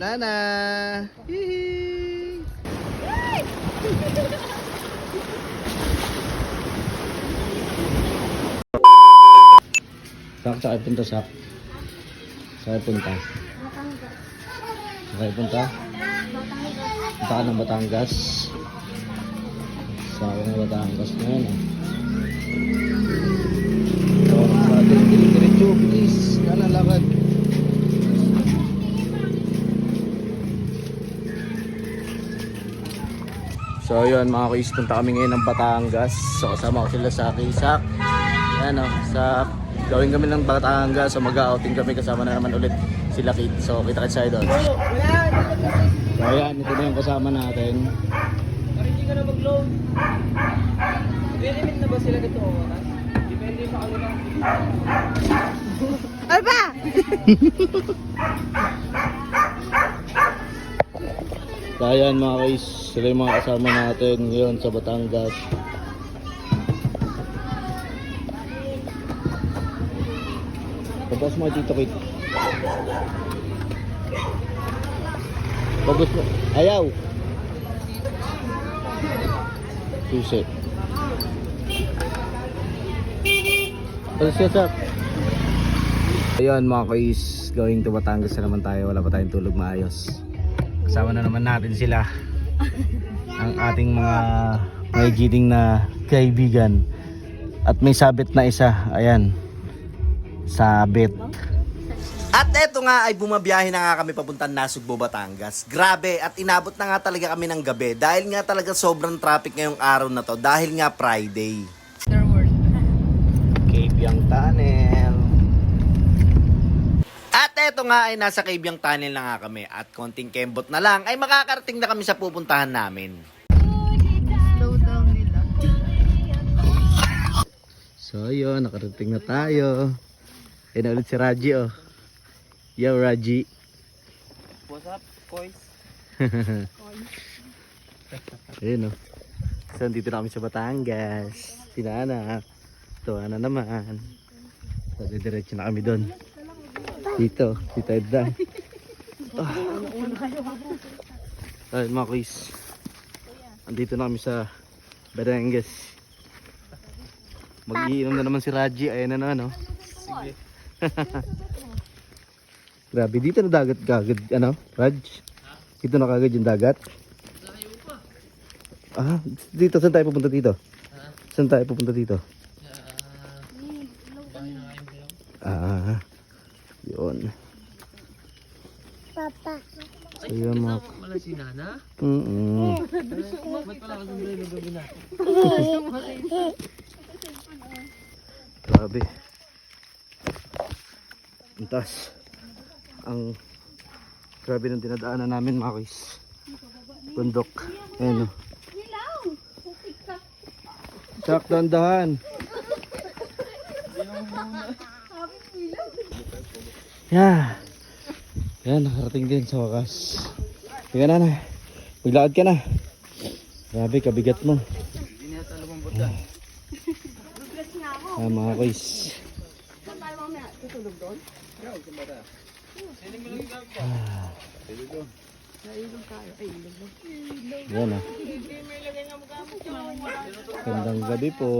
Lana! Hihi! Sak, sa kayo punta, Sak? Sa kayo punta? Sa kayo punta? Punta ka ng Batangas. Sa ako ng Batangas yan, ah. So, sa ating diretso, please. Kanan. So yun mga kuis, punta kami ngayon ng Batangas. So kasama ko sila sa Kisak. Ayan o, sa gawin kami ng Batangas. So mag-outing kami kasama na naman ulit sila Kit. So kita kita sa'yo doon. So ayan, ito na yung kasama natin. Hindi ka na mag-load. May-limit na ba sila dito oras? Depende sa kanila. Alba! So ayan mga kuis, sila yung mga kasama natin ngayon sa Batangas. Tapos mo dito Kit. Pagos mo. Ayaw. Susi. Tapos siya sa. Ayun mga kuis, going to Batangas na naman tayo. Wala pa tayong tulog maayos. Kasama na naman natin sila. Ang ating mga may giting na kaibigan. At may sabit na isa. Ayan. Sabit. At eto nga ay bumabiyahe na nga kami papuntang Nasugbo, Batangas. Grabe at inabot na nga talaga kami ng gabi dahil nga talaga sobrang traffic ngayong araw na to dahil nga Friday. Cape Tunnel. Eto nga ay nasa Kaibyang Tunnel na nga kami at konting kembot na lang ay makakarating na kami sa pupuntahan namin. Slow down nila. So yun, nakarating na tayo. Ayun na ulit si Raji oh. Yo Raji. What's up, boys? Ayun oh. So dito na kami sa Batangas. Sinana. Ito na naman. So diretso na kami doon. Dito, dito Edda. Ah. Ayun mga kuis. Andito na kami sa Batangas. Mag-iinom na naman si Raji. Ayan na naman oh. Sige. Grabe, dito na dagat kagad, ano, Raj? Dito na kagad yung dagat? Ah, dito, saan tayo pupunta dito? Saan tayo pupunta dito? Ah, yun. Papa. So yun mga... Wala si Nana? Mm Ba't pala ako sundalo ng gabi na? Grabe. Ang taas. Ang grabe ng dinadaanan namin mga kuys. Bundok. Ayan o. Chak, dandahan. Yeah. Yan, nakarating din sa wakas. Sige na na. Maglakad ka na. Grabe, kabigat mo. Ka. Ah, mga kuys. Yan ah. Gandang gabi po.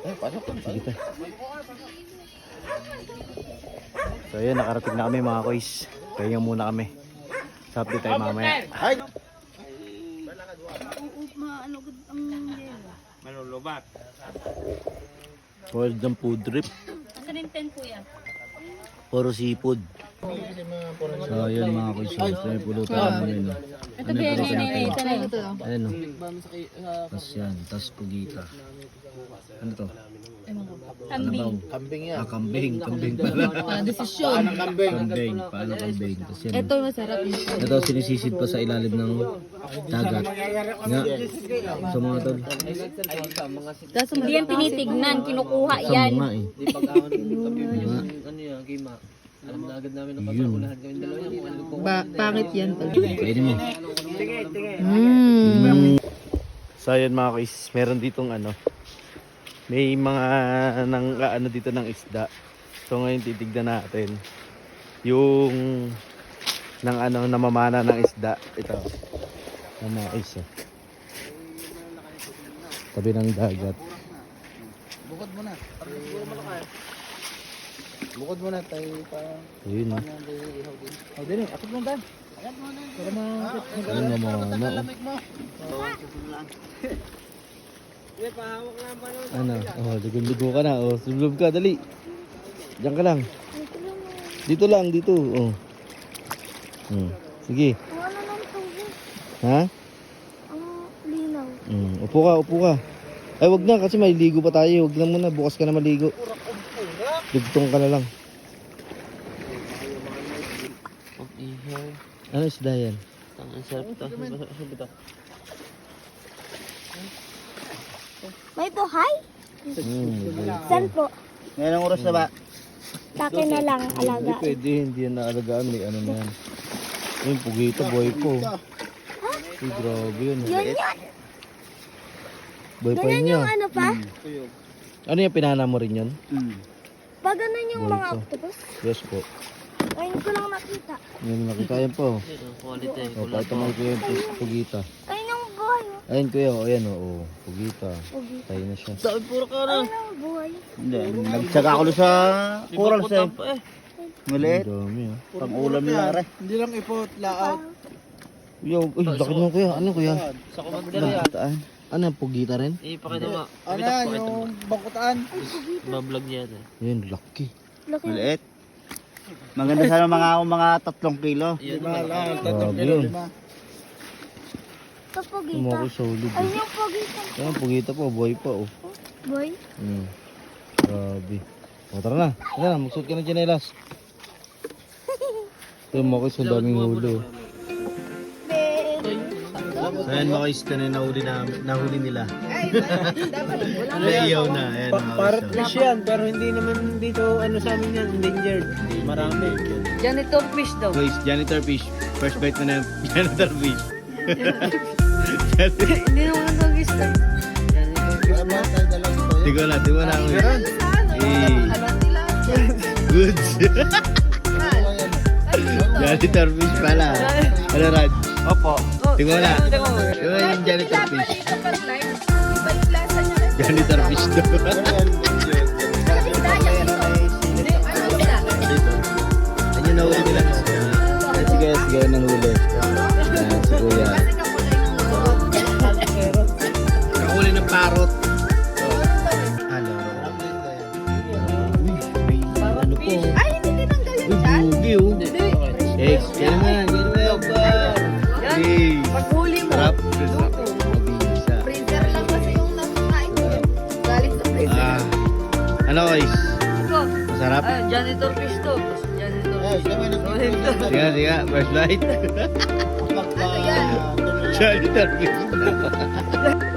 Eh, pasok ka. Sige ta. So yun, nakarating na kami mga kuys. Kaya muna kami. Sa update tayo mamaya. Ay! Malulubat. World ng food trip. Asan yung tent po yan? Puro seafood. So yun mga kuys. So, ito yung pulutan namin. Ito? Ito ito. Ayan o. Tapos yan. Tapos pugita. Ano to? Kambing. Kambing yan. Ah, kambing. Kambing pala. Ah, desisyon. kambing. Paano kambing? Tapos yan. Ito masarap ito. Ito sinisisid pa sa ilalim ng dagat. Nga. So mga tol. Tapos hindi yan tinitignan, kinukuha Sa yan. mga eh. Nga. ano yan, kima. Alam na agad namin na Yun. pagkakulahan kami dalawa yan kung ano ko. Ba pangit yan. Pwede mo. Mm. So yun mga kuys. Meron ditong ano. May mga nang ano dito ng isda. So ngayon titignan natin yung ng ano namamana ng isda. Ito. Ang mga isa. Tabi ng dagat. Bukod mo na. Bukod mo na tayo pa. Ayun. oh. Oh, dali. Akit mo dan. Akit mo na. Para ma... Ayun namamana. oh. mo. Ano? Oh, ligo ka na. Oh, sublog ka, dali. Diyan ka lang. Dito lang, dito. Oh. Hmm. Sige. Wala nang tubig. Ha? Ang linaw. Hmm. Upo ka, upo ka. Ay, wag na kasi may ligo pa tayo. Wag na muna, bukas ka na maligo. Dugtong ka na lang. Ang ihaw. Ano isda yan? Ang sarap to. Sabi to. May buhay? Hmm. Saan po? Ngayon ang oras na ba? Sa akin na lang Hindi alaga. pwede, hindi yan naalagaan. May ano na yan. Yung pugito, boy po. Uy, grabe yun. Yun yan. Boy pa yun yung ano pa? Ano yung pinana mo rin yun? Hmm. Pag ganun yung mga octopus. Yes po. Ngayon ko lang nakita. Yung nakita yan po. Quality. O, pakita mo ko yung pug- pugita. Ayun oh. Ayun kuya, o ayan o. Oh, pugita. Pogi. Tayo na siya. Dami puro ka na. Yung buhay. Hindi. Nagtsaga ako doon sa coral sa eh. Maliit. Ang dami ah. Pang ulam na are. Hindi lang ipot, laot. Yo, uy, laki mo kuya. Ano kuya? Sa kumandira yan. Ano yung pugita rin? Ipakita mo. Ano yan, yung bangkutaan? Bablog niya yan eh. Yan, laki. Maliit. Maganda sana mga mga tatlong kilo. Yan Lima lang, tatlong kilo, lima. Ito pogita. Kumako solid. Ayun Eh. yung pogita. Yan, pugita po. Boy pa oh. Boy. Hmm. Grabe. O, tara na. Tara na, magsuot ka ng tsinelas. Ito mo kasi ang daming huli. oh. So ayan mga guys, kanina nahuli, na, nahuli nila. Naiyaw na. Ayan mga Parrot guys. fish yan, pero hindi naman dito, ano sa amin yan, endangered. Marami. Janitor fish daw. Guys, janitor fish. First bite na na yung janitor fish. Hindi naman ito gusto. Tigo na, tigo na ako. Eh. Goods. janitor fish pala. Ano Raj? Opo. Tigo na. Tigo na yung janitor fish. Janitor fish. Dito. Ano yung nahuli nila? Sige, sige, nahuli. Ayan, si Kuya. Ano guys? Ito. Masarap? Ah, janitor fish to. Janitor fish. Sige, sige, first bite. Ano? Janitor fish.